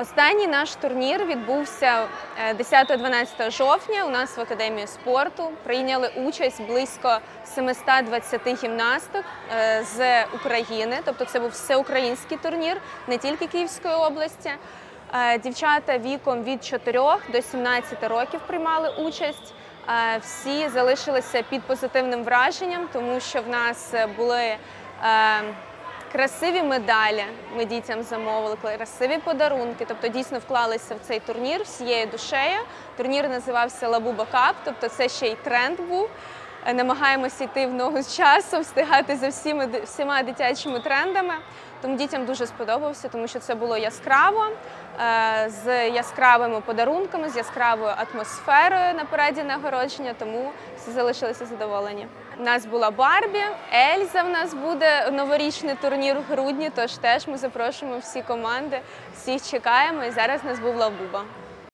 Останній наш турнір відбувся е, 10-12 жовтня. У нас в академії спорту прийняли участь близько 720 гімнасток е, з України. Тобто, це був всеукраїнський турнір, не тільки Київської області. Е, Дівчата віком від 4 до 17 років приймали участь. Е, Всі залишилися під позитивним враженням, тому що в нас були е, красиві медалі. Ми дітям замовили, красиві подарунки. Тобто дійсно вклалися в цей турнір всією душею. Турнір називався Лабуба Кап, тобто це ще й тренд був. Е, Намагаємося йти в ногу з часом, встигати за всіми всіма дитячими трендами. Тому дітям дуже сподобався, тому що це було яскраво, з яскравими подарунками, з яскравою атмосферою на параді нагородження, тому всі залишилися задоволені. У нас була Барбі, Ельза. В нас буде новорічний турнір в грудні. Тож теж ми запрошуємо всі команди, всіх чекаємо. І зараз у нас був Лабуба.